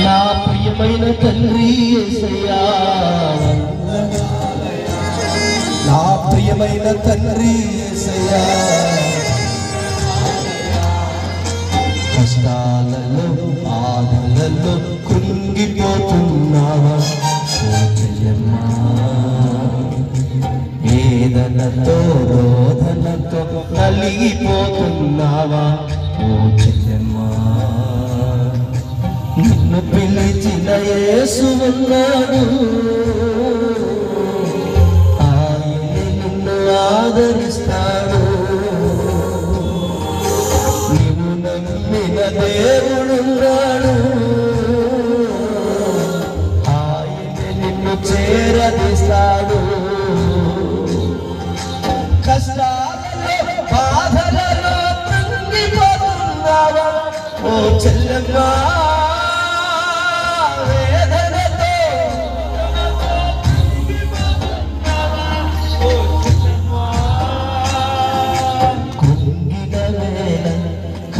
నా ప్రియమైన తండ్రి నా ప్రియమైన తండ్రి యేసయ్యా కష్టాలలో బాధలలో కృంగిపోతున్నావా? వేదనతో రోధనతో నలిగిపోతున్నావా ఓ చెల్లెమ్మా నిన్ను పిలిచిన యేసు ఉన్నాడు. ఆయన నిన్ను ఆదరిస్తాడు. నీవు నమ్మిన దేవుడున్నాడు ఆయన నిన్ను చేరదిస్తాడు. కష్టాలలో బాధలలో ఓ చెల్లెమ్మా.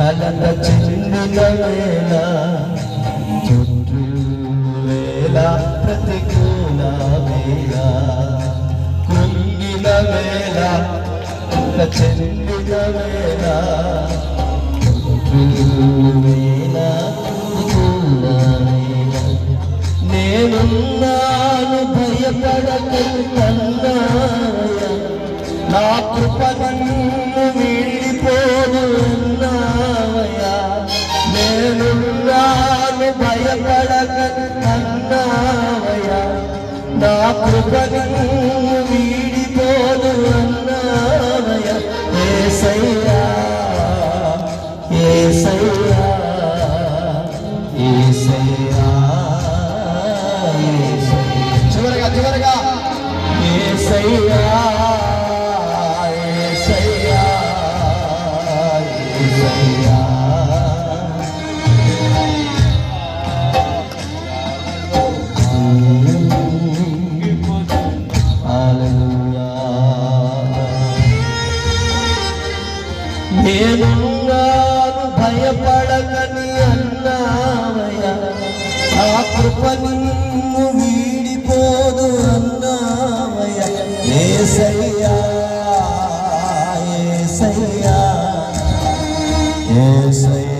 కలత చెందిన వేళ చుట్టూ వేళ ప్రతికూల వేళ. కృంగిన వేళ కలత చెందిన వేళ. వేళ. నా కృపణ భయపడక భయపడకన్నావయ్యా నా కృప నేనున్నాను భయపడకని అన్నావయ్యా. ఆ కృప నిన్ను వీడిపోదు అన్నావయ్యా. ఏసయ్యా ఏసయ్యా ఏసయ్యా.